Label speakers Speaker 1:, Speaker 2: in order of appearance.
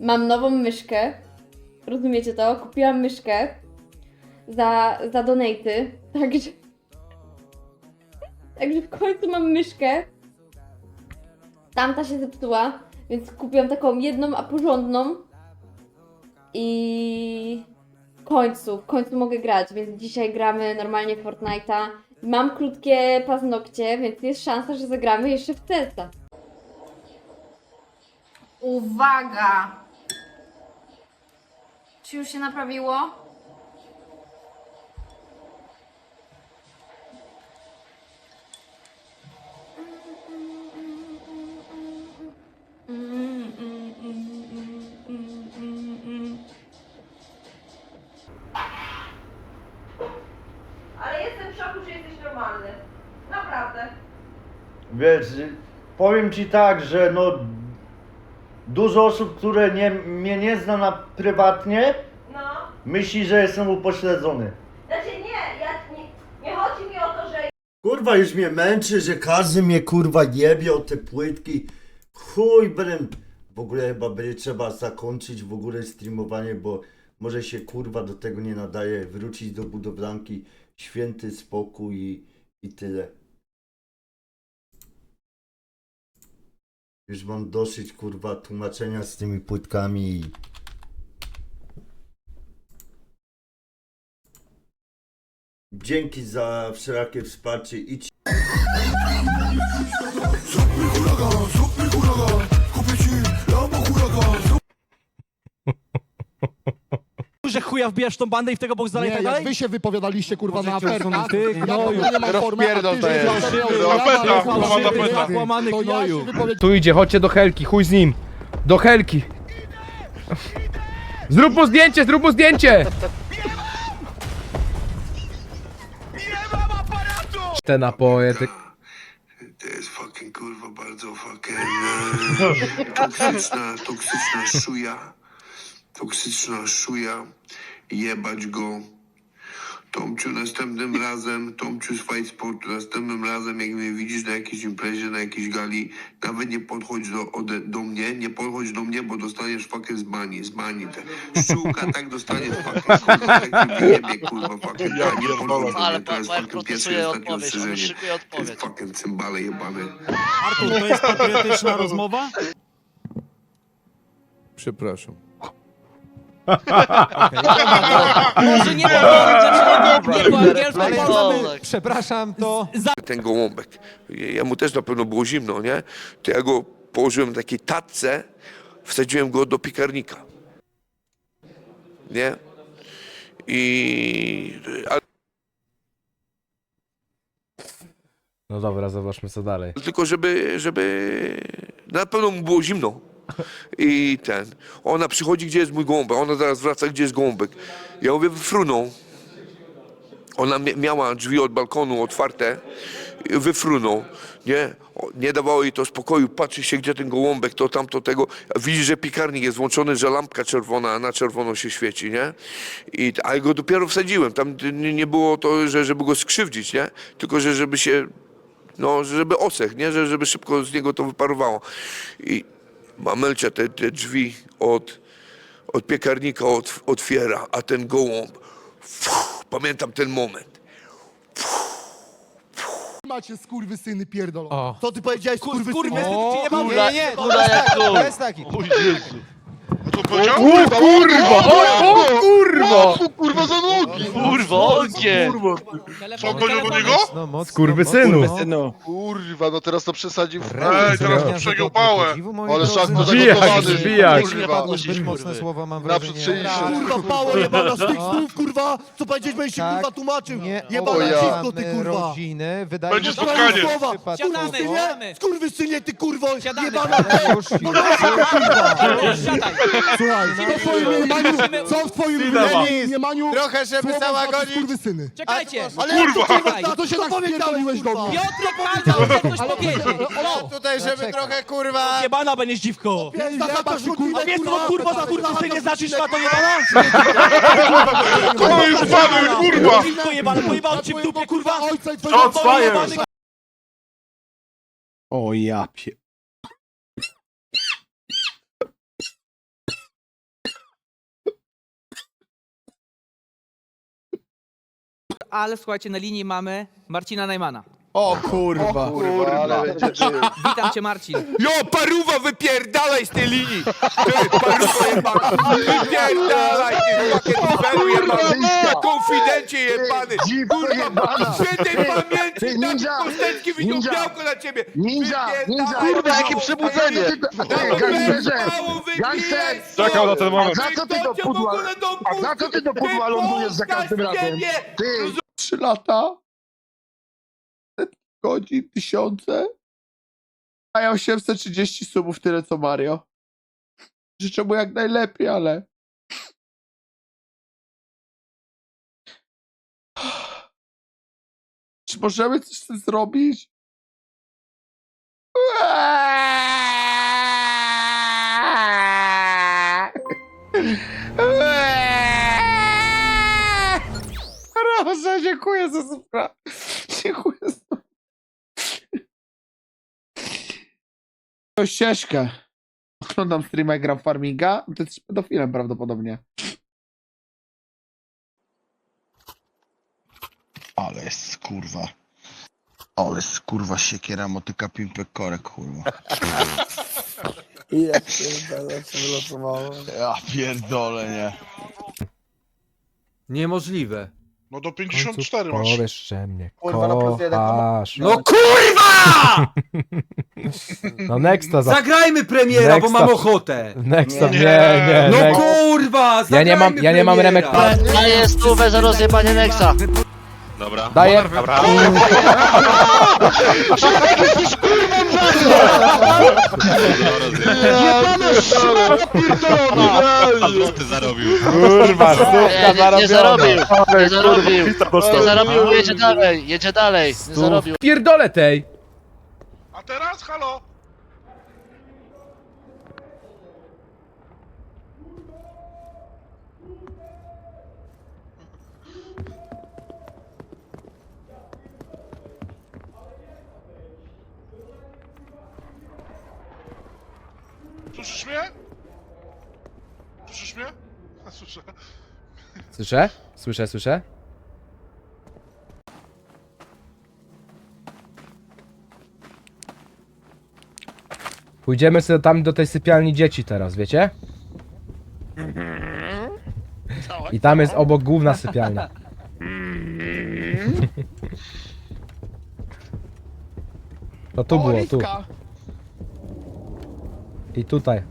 Speaker 1: mam nową myszkę. Rozumiecie to? Kupiłam myszkę za, za donaty. Także. Także w końcu mam myszkę. Tamta się zepsuła, więc kupiłam taką jedną, a porządną. I w końcu, w końcu mogę grać, więc dzisiaj gramy normalnie Fortnite'a. Mam krótkie paznokcie, więc jest szansa, że zagramy jeszcze w CESa. Uwaga! Czy już się naprawiło?
Speaker 2: Ale jestem w szoku, że jesteś normalny. Naprawdę.
Speaker 3: Wiesz, powiem ci tak, że no dużo osób, które nie, mnie nie zna na prywatnie,
Speaker 2: No.
Speaker 3: myśli, że jestem upośledzony.
Speaker 2: Znaczy nie, ja, nie, nie chodzi mi o to, że
Speaker 3: Kurwa, już mnie męczy, że każdy mnie kurwa jebie o te płytki. Chuj, brem. W ogóle chyba będzie trzeba zakończyć w ogóle streamowanie, bo może się kurwa do tego nie nadaje. Wrócić do budowlanki, święty spokój i, i tyle. Już mam dosyć kurwa tłumaczenia z tymi płytkami i... Dzięki za wszelakie wsparcie. Idź
Speaker 4: że chuja wbijasz w tą bandę i w tego boks dalej
Speaker 5: Nie,
Speaker 4: tak
Speaker 5: jak
Speaker 4: dalej?
Speaker 5: wy się wypowiadaliście kurwa na
Speaker 4: usunąć ty, gnoju.
Speaker 5: to nie mam formy, a ty, że ja
Speaker 6: kurwa.
Speaker 4: Łamany
Speaker 5: To ja się
Speaker 4: gnoju.
Speaker 5: wypowiedziałem.
Speaker 7: Tu idzie, chodźcie do Helki, chuj z nim. Do Helki. Zrób mu zdjęcie, zrób mu zdjęcie! Te napoje, ty...
Speaker 8: To jest fucking kurwa bardzo fucking e, toksyczna, toksyczna szuja. Toksyczna szuja. Jebać go. Tomciu, następnym razem, Tomciu z Fight Sportu, następnym razem, jak mnie widzisz na jakiejś imprezie, na jakiejś gali, nawet nie podchodź do, ode, do mnie, nie podchodź do mnie, bo dostaniesz fucking z bani, z bani. Te. Szczółka tak dostaniesz fucking, kurwa, jak ci wyjebie, kurwa, fucking,
Speaker 6: Ja
Speaker 8: nie podchodź do mnie,
Speaker 9: Ale
Speaker 8: to jest fucking pierwsze i ostatnie ostrzeżenie. To jest fucking cymbale jebane.
Speaker 4: Artur, to jest patriotyczna rozmowa?
Speaker 6: Przepraszam.
Speaker 4: Może nie po nie po angielsku,
Speaker 9: Ale
Speaker 4: Przepraszam, to...
Speaker 8: ten gołąbek. Jemu też na pewno było zimno, nie? To ja go położyłem na takiej tatce, wsadziłem go do piekarnika. Nie? I... Ale
Speaker 7: No dobra, zobaczmy co dalej.
Speaker 8: tylko żeby, żeby... Na pewno mu było zimno. I ten... Ona przychodzi, gdzie jest mój gołąbek. Ona zaraz wraca, gdzie jest gołąbek. Ja mówię, wyfrunął. Ona mia- miała drzwi od balkonu otwarte, wyfrunął, nie? Nie dawało jej to spokoju, patrzy się, gdzie ten gołąbek, to tamto tego. Widzi, że piekarnik jest włączony, że lampka czerwona, na czerwono się świeci, nie? I, a ja go dopiero wsadziłem, tam nie było to, że, żeby go skrzywdzić, nie? Tylko, że żeby się, no, żeby osech, nie? Że, żeby szybko z niego to wyparowało. I Mamelcia te, te drzwi od, od piekarnika ot, otwiera, a ten gołąb, fuh, pamiętam ten moment.
Speaker 5: Macie skurwysyny pierdolą.
Speaker 4: O.
Speaker 5: Co ty powiedziałeś skurwysyny?
Speaker 4: Kurwa, nie ma
Speaker 9: Kurwa,
Speaker 4: nie, nie,
Speaker 9: kurwa jak król.
Speaker 4: to jest taki.
Speaker 6: To powiedział?
Speaker 7: O kurwa! O, o kurwa!
Speaker 6: kurwa za nogi!
Speaker 9: Kurwa, ogień!
Speaker 6: Kurwa, Co on powiedział do niego?
Speaker 4: No, mocno,
Speaker 7: Skurwysynu.
Speaker 4: mocno.
Speaker 6: Kurwa, no teraz to przesadził.
Speaker 4: Ej,
Speaker 6: teraz to przegiął pałę.
Speaker 5: Ale szanko
Speaker 7: Zbijak,
Speaker 5: zagotowany.
Speaker 7: zbijak.
Speaker 5: Kurwa.
Speaker 4: Zbyt mocne słowa mam
Speaker 6: Naprzód
Speaker 4: wrażenie.
Speaker 6: strzelisz.
Speaker 5: Kurwa, pało jebana z tych słów, kurwa! Co powiedzieć, będziesz się
Speaker 4: Tak.
Speaker 5: kurwa tłumaczył!
Speaker 4: Nie
Speaker 5: Jebana
Speaker 6: O ja.
Speaker 5: dziwko, ty kurwa!
Speaker 4: rodziny, wydaje
Speaker 6: Będzie
Speaker 4: się,
Speaker 6: spotkanie.
Speaker 4: że
Speaker 5: Słowa.
Speaker 4: wypadł-
Speaker 5: Skurwysynie!
Speaker 4: Siadamy.
Speaker 5: Skurwysynie, ty kurwo!
Speaker 4: Siadamy.
Speaker 5: Jebana!
Speaker 4: Już, już.
Speaker 5: Słuchaj, co w twoim mniemaniu, co w twoim mniemaniu
Speaker 4: Trochę, żeby
Speaker 5: słowo znaczy
Speaker 4: załagodzić.
Speaker 5: skurwysyny?
Speaker 4: Czekajcie!
Speaker 5: Ale jak to kurwa, to się tak spierdoliłeś do mnie?
Speaker 4: Piotr powiedział, coś powiedzieć!
Speaker 5: No,
Speaker 4: tutaj, żeby trochę kurwa... Jebana będziesz dziwko!
Speaker 5: Się kurwa,
Speaker 4: A wiesz co kurwa za kurwa nie znaczysz na to jebana?
Speaker 6: To już padł, kurwa!
Speaker 4: Dziwko jebana, pojebał ci w dupie kurwa!
Speaker 5: ojca i twojego
Speaker 6: Shots fired!
Speaker 10: O ja pie...
Speaker 4: ale słuchajcie, na linii mamy Marcina Najmana.
Speaker 5: O kurwa.
Speaker 6: Kurwa,
Speaker 4: Witam cię Marcin.
Speaker 8: Jo, paruwa, wypierdalaj z tej linii! Ty, paruwa jebana! Wypierdalaj, ty fucking jebany! Na konfidencie jebany! Kurwa, świętej pamięci!
Speaker 9: Ninja!
Speaker 8: kosteczki widział
Speaker 9: Ninja!
Speaker 8: białko na ciebie!
Speaker 9: Ninja! Ninja!
Speaker 8: Kurwa,
Speaker 9: jakie
Speaker 8: przebudzenie!
Speaker 9: Ty, gangsterze! Gangster!
Speaker 6: Czekał na ten moment.
Speaker 9: A za co ty do pudła? A za co ty do pudła lądujesz za każdym razem? Ty!
Speaker 5: Trzy lata. Godzin, tysiące. A ja 830 subów, tyle co Mario. Życzę mu jak najlepiej, ale... Czy możemy coś z tym zrobić? Proszę, dziękuję za subskrypcję. Dziękuję za... To ścieżkę. Oglądam streama i gram w farminga. To jest pedofilem prawdopodobnie.
Speaker 9: Ale jest kurwa. Ale jest kurwa siekiera motyka pimpek korek kurwa.
Speaker 5: Ja pierdolę, co.
Speaker 9: Ja pierdolę, nie.
Speaker 10: Niemożliwe.
Speaker 6: No do 54 masz.
Speaker 7: Powiesz, że mnie
Speaker 5: Kurwa, no plus jeden,
Speaker 7: kochasz.
Speaker 10: No kurwa!
Speaker 7: No Nexta za...
Speaker 10: Zagrajmy premiera, bo
Speaker 7: Nexta-
Speaker 10: mam ochotę.
Speaker 7: Nexta, nie,
Speaker 6: Nie.
Speaker 7: nie,
Speaker 10: No
Speaker 7: Next-
Speaker 10: kurwa,
Speaker 7: Ja nie mam, ja nie mam remek...
Speaker 10: premiera.
Speaker 9: Daję stówę za rozjebanie Nexa.
Speaker 6: Dobra.
Speaker 7: Daję...
Speaker 6: ty zarobił.
Speaker 7: Kurwa, stówka zarobiona.
Speaker 9: Nie zarobił, nie zarobił, jedzie dalej, jedzie dalej, nie zarobił.
Speaker 7: Pierdolę tej!
Speaker 6: A teraz halo? Słyszysz mnie? Słyszysz mnie? Słyszę.
Speaker 7: Słyszę? Słyszę, słyszę? Pójdziemy sobie tam do tej sypialni dzieci teraz, wiecie? I tam jest obok główna sypialnia. To tu było, tu. I tutaj.